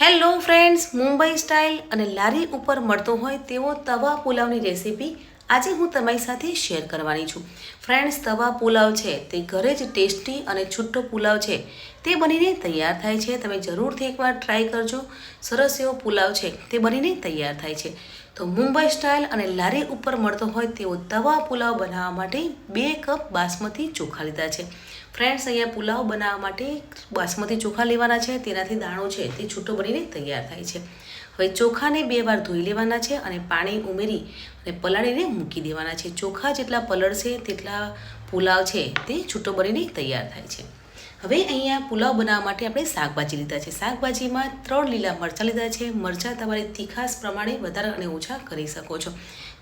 Hello friends, Mumbai style અને લારી ઉપર મળતો હોય તેવો તવા પુલાવની રેસીપી આજે હું તમારી સાથે શેર કરવાની છું. ફ્રેન્ડ્સ, તવા પુલાવ છે તે ઘરે જ ટેસ્ટી અને છૂટો પુલાવ છે. તે બનીને તૈયાર થાય છે. તમે જરૂરથી એકવાર ટ્રાય કરજો. સરસ એવો પુલાવ છે. તે બનીને તૈયાર થાય છે. તો મુંબઈ સ્ટાઇલ અને લારી ઉપર મળતો હોય તેવો તવા પુલાવ બનાવવા માટે બે કપ બાસમતી ચોખા લીધા છે. ફ્રેન્ડ્સ અહીંયા પુલાવ બનાવવા માટે બાસમતી ચોખા લેવાના છે, તેનાથી દાણો છે તે છૂટો બનીને તૈયાર થાય છે. હવે ચોખાને બે વાર ધોઈ લેવાના છે અને પાણી ઉમેરી અને પલાળીને મૂકી દેવાના છે. ચોખા જેટલા પલળશે તેટલા પુલાવ છે તે છૂટો બનીને તૈયાર થાય છે. હવે અહીંયા પુલાવ બનાવવા માટે આપણે શાકભાજી લીધા છે. શાકભાજીમાં ત્રણ લીલા મરચાં લીધા છે. મરચાં તમારી તીખાસ પ્રમાણે વધારે અને ઓછા કરી શકો છો.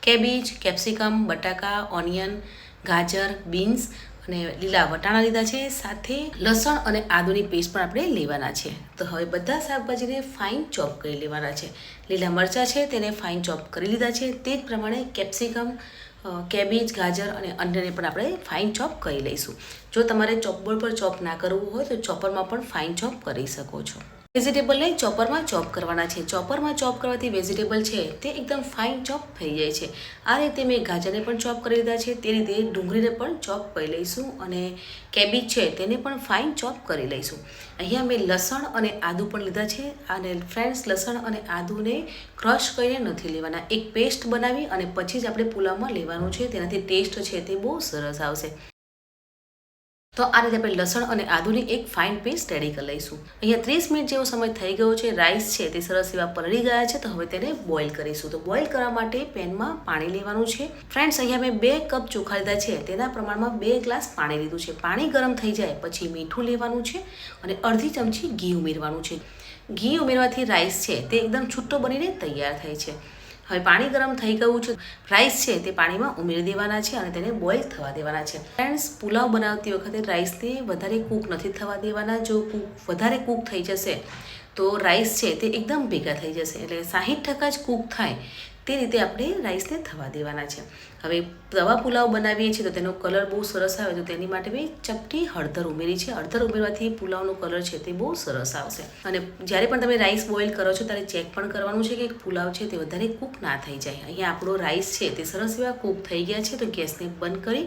કેબીજ, કેપ્સિકમ, બટાકા, ઓનિયન, ગાજર, બીન્સ અને લીલા વટાણા લીધા છે, સાથે લસણ અને આદુની પેસ્ટ પણ આપણે લેવાના છે. તો હવે બધા શાકભાજીને ફાઇન ચોપ કરી લેવાના છે. લીલા મરચાં છે, તેને ફાઇન ચોપ કરી લીધા છે. તે જ પ્રમાણે કેપ્સિકમ કેબેજ ગાજર અને અન્યને પણ આપણે ફાઇન ચોપ કરી લઈશું. જો તમારે ચોપબોર્ડ પર ચોપ ના કરવું હોય તો ચોપરમાં પણ ફાઇન ચોપ કરી શકો છો. વેજીટેબલને ચોપરમાં ચોપ કરવાના છે. ચોપરમાં ચોપ કરવાથી વેજીટેબલ છે તે એકદમ ફાઇન ચોપ થઈ જાય છે. આ રીતે મેં ગાજરને પણ ચોપ કરી લીધા છે. તે રીતે ડુંગળીને પણ ચોપ કરી લઈશું અને કેબીજ છે તેને પણ ફાઇન ચોપ કરી લઈશું. અહીંયા મેં લસણ અને આદુ પણ લીધા છે અને ફ્રેન્ડ્સ લસણ અને આદુને ક્રશ કરીને નથી લેવાના. એક પેસ્ટ બનાવી અને પછી જ આપણે પુલાવમાં લેવાનું છે. તેનાથી ટેસ્ટ છે તે બહુ સરસ આવશે. તો આ રીતે આપણે લસણ અને આદુની એક ફાઇન પેસ્ટ રેડી કરી લઈશું. અહીંયા ત્રીસ મિનિટ જેવો સમય થઈ ગયો છે રાઈસ છે તે સરસ એવા પલળી ગયા છે, તો હવે તેને બોઇલ કરીશું. તો બોઇલ કરવા માટે પેનમાં પાણી લેવાનું છે. ફ્રેન્ડ્સ અહીંયા મેં બે કપ ચોખા લીધા છે, તેના પ્રમાણમાં બે ગ્લાસ પાણી લીધું છે. પાણી ગરમ થઈ જાય પછી મીઠું લેવાનું છે અને અડધી ચમચી ઘી ઉમેરવાનું છે. ઘી ઉમેરવાથી રાઈસ છે તે એકદમ છૂટો બનીને તૈયાર થાય છે. હવે પાણી ગરમ થઈ ગયું છે. રાઈસ છે તે પાણીમાં ઉમેરી દેવાના છે અને તેને બોઇલ થવા દેવાના છે. ફ્રેન્ડ્સ પુલાવ બનાવતી વખતે રાઈસને વધારે કૂક નથી થવા દેવાના. જો કૂક વધારે કૂક થઈ જશે, તો રાઈસ છે તે એકદમ ભેગા થઈ જશે. એટલે સાહીઠ ટકા જ કૂક થાય તે રીતે આપણે રાઈસને થવા દેવાના છે. હવે તવા પુલાવ બનાવીએ છીએ તો તેનો કલર બહુ સરસ આવે તો તેની માટે મેં ચપટી હળદર ઉમેરી છે. હળદર ઉમેરવાથી પુલાવનો કલર છે તે બહુ સરસ આવશે. અને જ્યારે પણ તમે રાઈસ બોઇલ કરો છો ત્યારે ચેક પણ કરવાનું છે કે પુલાવ છે તે વધારે કૂક ના થઈ જાય. અહીંયા આપણો રાઈસ છે તે સરસ એવા કૂક થઈ ગયા છે તો ગેસને બંધ કરી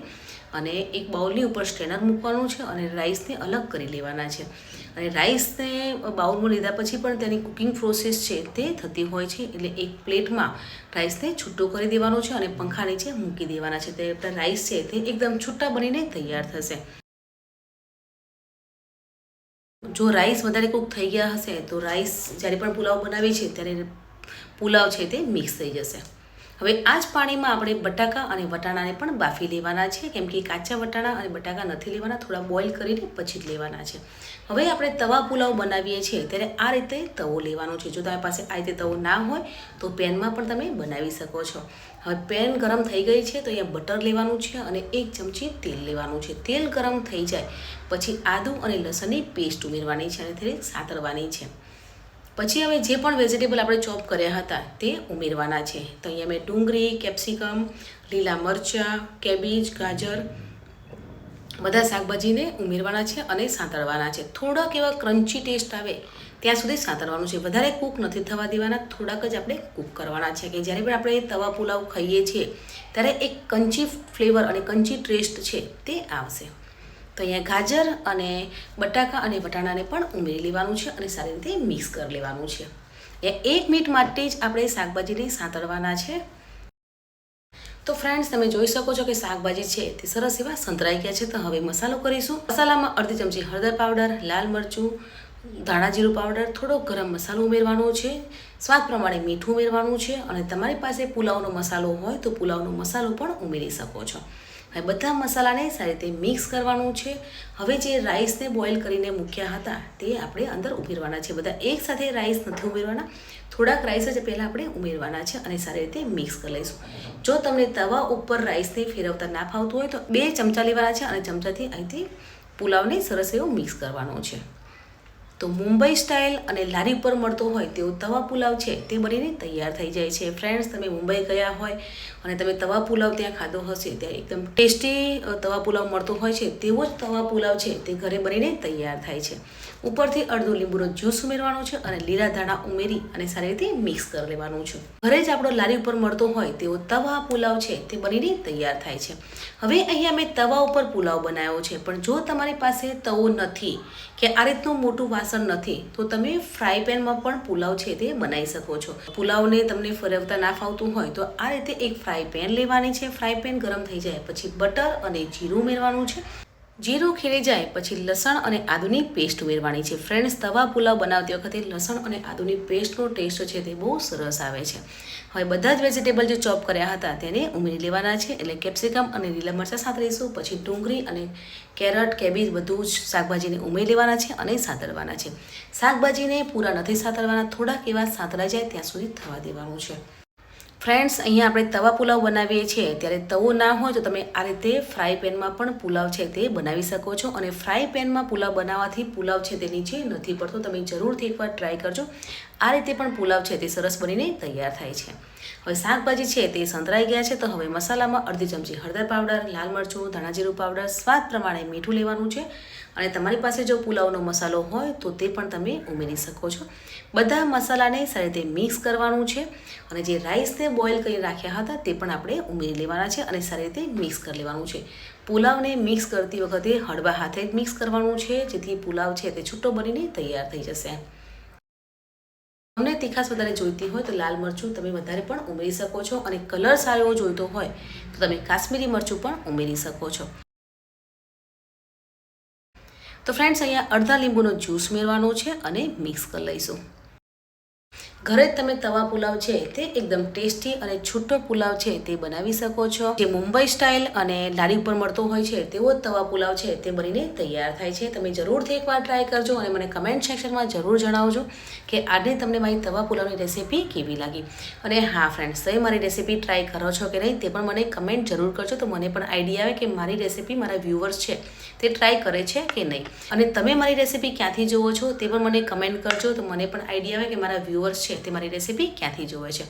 અને એક બાઉલની ઉપર સ્ટ્રેનર મૂકવાનું છે અને રાઈસને અલગ કરી લેવાના છે. અને રાઈસને બાઉલમાં લીધા પછી પણ તેની કુકિંગ પ્રોસેસ છે તે થતી હોય છે એટલે એક પ્લેટમાં રાઈસને છૂટો કરી દેવાનો છે અને પંખા નીચે મૂકી દેવાના છે. તે રાઈસ છે તે એકદમ છૂટા બનીને તૈયાર થશે. જો રાઈસ વધારે કૂક થઈ ગયા હશે તો રાઈસ જ્યારે પણ પુલાવ બનાવીએ છે ત્યારે પુલાવ છે તે મિક્સ થઈ જશે. હવે આ જ પાણીમાં આપણે બટાકા અને વટાણાને પણ બાફી લેવાના છે. કેમ કે કાચા વટાણા અને બટાકા નથી લેવાના, થોડા બોઇલ કરીને પછી જ લેવાના છે. હવે આપણે તવા પુલાવ બનાવીએ છીએ, ત્યારે આ રીતે તવો લેવાનો છે. જો તમારી પાસે આ રીતે તવો ના હોય, તો પેનમાં પણ તમે બનાવી શકો છો. હવે પેન ગરમ થઈ ગઈ છે, તો અહીંયા બટર લેવાનું છે અને એક ચમચી તેલ લેવાનું છે. તેલ ગરમ થઈ જાય, પછી આદું અને લસણની પેસ્ટ ઉમેરવાની છે અને તેને સાતરવાની છે. પછી હવે જે પણ વેજીટેબલ આપણે ચોપ કર્યા હતા તે ઉમેરવાના છે. તો અહીંયા મેં ડુંગળી કેપ્સિકમ લીલા મરચાં કેબીજ ગાજર બધા શાકભાજીને ઉમેરવાના છે અને સાંતળવાના છે. થોડાક એવા ક્રન્ચી ટેસ્ટ આવે ત્યાં સુધી સાંતળવાનું છે. વધારે કૂક નથી થવા દેવાના, થોડાક જ આપણે કૂક કરવાના છે. કે જ્યારે પણ આપણે તવા પુલાવ ખાઈએ છીએ, ત્યારે એક કંચી ફ્લેવર અને કંચી ટેસ્ટ છે તે આવશે. તો અહીંયા ગાજર અને બટાકા અને વટાણાને પણ ઉમેરી લેવાનું છે અને સારી રીતે મિક્સ કરી લેવાનું છે. એ એક મિનિટ માટે જ આપણે શાકભાજીને સાંતળવાના છે. તો ફ્રેન્ડ્સ તમે જોઈ શકો છો કે શાકભાજી છે તે સરસ એવા સંતરાઈ ગયા છે. તો હવે મસાલો કરીશું. મસાલામાં અડધી ચમચી હળદર પાવડર, લાલ મરચું, ધાણા જીરું પાવડર, થોડો ગરમ મસાલો ઉમેરવાનો છે. સ્વાદ પ્રમાણે મીઠું ઉમેરવાનું છે અને તમારી પાસે પુલાવનો મસાલો હોય તો પુલાવનો મસાલો પણ ઉમેરી શકો છો. હવે બધા મસાલાને સારી રીતે મિક્સ કરવાનું છે. હવે જે રાઈસને બોઇલ કરીને મૂક્યા હતા, તે આપણે અંદર ઉમેરવાના છે. બધા એક સાથે રાઈસ નથી ઉમેરવાના. થોડાક રાઈસ જ પહેલાં આપણે ઉમેરવાના છે અને સારી રીતે મિક્સ કરી લઈશું. જો તમને તવા ઉપર રાઈસને ફેરવતા ના ફાવતું હોય તો બે ચમચા લેવાના છે અને ચમચાથી અહીંથી પુલાવને સરસ એવો મિક્સ કરવાનો છે. તો મુંબઈ સ્ટાઇલ અને લારી ઉપર મળતો હોય તેવો તવા પુલાવ છે તે બનીને તૈયાર થઈ જાય છે. ફ્રેન્ડ્સ, તમે મુંબઈ ગયા હોય અને તમે તવા પુલાવ ત્યાં ખાધો હશે, ત્યાં એકદમ ટેસ્ટી તવા પુલાવ મળતો હોય છે, તેવો જ તવા પુલાવ છે તે ઘરે બનીને તૈયાર થાય છે. ઉપરથી અડધો લીંબુનો જ્યુસ ઉમેરવાનો છે અને લીલા ધાણા ઉમેરી અને સારી રીતે મિક્સ કરી લેવાનું છે. ઘરે જ આપણો લારી ઉપર મળતો હોય તેવો તવા પુલાવ છે તે બનીને તૈયાર થાય છે. હવે અહીંયા મેં તવા ઉપર પુલાવ બનાવ્યો છે, પણ જો તમારી પાસે તવો નથી કે આ રીતનું મોટું વાસણ નથી, તો તમે ફ્રાય પેનમાં પણ પુલાવ છે તે બનાવી શકો છો. પુલાવને તમને ફેરવતા ના ફાવતું હોય તો આ રીતે એક ફ્રાય પેન લેવાની છે. ફ્રાય પેન ગરમ થઈ જાય, પછી બટર અને જીરું ઉમેરવાનું છે. જીરું ખીલી જાય પછી લસણ અને આદુની પેસ્ટ ઉમેરવાની છે. ફ્રેન્ડ્સ તવા પુલાવ બનાવતી વખતે લસણ અને આદુની પેસ્ટનો ટેસ્ટ છે તે બહુ સરસ આવે છે. હવે બધા જ વેજીટેબલ જે ચોપ કર્યા હતા તેને ઉમેરી લેવાના છે. એટલે કેપ્સિકમ અને લીલા મરચાં સાતરીશું પછી ડુંગળી અને કેરટ, કેબીજ બધું જ શાકભાજીને ઉમેરી લેવાના છે અને સાતરવાના છે. શાકભાજીને પૂરા નથી સાતરવાના. થોડાક એવા સાતરા જાય ત્યાં સુધી થવા દેવાનું છે. ફ્રેન્ડ્સ અહીંયા આપણે તવા પુલાવ બનાવીએ છીએ. ત્યારે તવો ના હોય તો તમે આ રીતે ફ્રાય પેનમાં પણ પુલાવ છે તે બનાવી શકો છો. અને ફ્રાય પેનમાં પુલાવ બનાવવાથી પુલાવ છે તે નીચે નથી પડતો. તમે જરૂરથી એકવાર ટ્રાય કરજો. આ રીતે પણ પુલાવ છે તે સરસ બનીને તૈયાર થાય છે. હવે શાકભાજી છે તે સંતરાઈ ગયા છે તો હવે મસાલામાં અડધી ચમચી હળદર પાવડર, લાલ મરચું ધાણાજીરું પાવડર, સ્વાદ પ્રમાણે મીઠું લેવાનું છે. અને તમારી પાસે જો પુલાવનો મસાલો હોય તો તે પણ તમે ઉમેરી શકો છો. બધા મસાલાને સારી રીતે મિક્સ કરવાનું છે અને જે રાઈસને બોઇલ કરી રાખ્યા હતા તે પણ આપણે ઉમેરી લેવાના છે અને સારી રીતે મિક્સ કરી લેવાનું છે. પુલાવને મિક્સ કરતી વખતે હળવા હાથે જ મિક્સ કરવાનું છે જેથી પુલાવ છે તે છૂટો બનીને તૈયાર થઈ જશે. તમને તીખાશ વધારે જોઈતી હોય તો લાલ મરચું તમે વધારે પણ ઉમેરી શકો છો અને કલર સારો એવો જોઈતો હોય તો તમે કાશ્મીરી મરચું પણ ઉમેરી શકો છો. તો ફ્રેન્ડ્સ અહીંયા અડધા લીંબુનો જ્યુસ મેળવાનો છે અને મિક્સ કરી લઈશું. ઘરે તમે તવા પુલાવ છે તે એકદમ ટેસ્ટી અને છૂટો પુલાવ છે તે બનાવી શકો છો. જે મુંબઈ સ્ટાઇલ અને લારી પર મળતો હોય છે તેવો તવા પુલાવ છે તે બનીને તૈયાર થાય છે. તમે જરૂરથી એકવાર ટ્રાય કરજો અને મને કમેન્ટ સેક્શનમાં જરૂર જણાવજો કે આજે તમને મારી તવા પુલાવની રેસીપી કેવી લાગી. અને હા ફ્રેન્ડ્સ, તમે મારી રેસીપી ટ્રાય કરો છો કે નહીં તે પણ મને કમેન્ટ જરૂર કરજો તો મને પણ આઈડિયા આવે કે મારી રેસીપી મારા વ્યૂવર્સ છે. તે ટ્રાય કરે છે કે નહીં? અને તમે મારી રેસીપી ક્યાંથી જુઓ છો તે પણ મને કમેન્ટ કરજો. તો મને પણ આઈડિયા આવે કે મારા વ્યુઅર્સ છે તે મારી રેસીપી ક્યાંથી જુએ છે.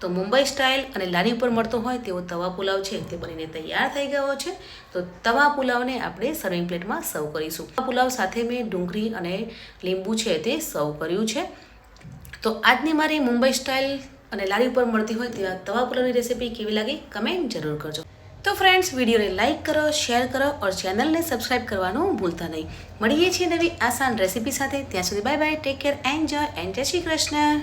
તો મુંબઈ સ્ટાઇલ અને લારી ઉપર મળતો હોય તેવો તવા પુલાવ છે તે બનીને તૈયાર થઈ ગયો છે. તો તવા પુલાવને આપણે સર્વિંગ પ્લેટમાં સર્વ કરીશું. તવા પુલાવ સાથે મેં ડુંગળી અને લીંબુ છે તે સર્વ કર્યું છે. તો આજની મારી મુંબઈ સ્ટાઇલ અને લારી ઉપર મળતી હોય તેવા તવા પુલાવની રેસીપી કેવી લાગી? કમેન્ટ જરૂર કરજો. તો ફ્રેન્ડ્સ વિડીયોને લાઇક કરો શેર કરો ઓર ચેનલને સબસ્ક્રાઇબ કરવાનું ભૂલતા નહીં. મળીએ છીએ નવી આસાન રેસીપી સાથે. ત્યાં સુધી bye bye take care enjoy and જય શ્રી કૃષ્ણ.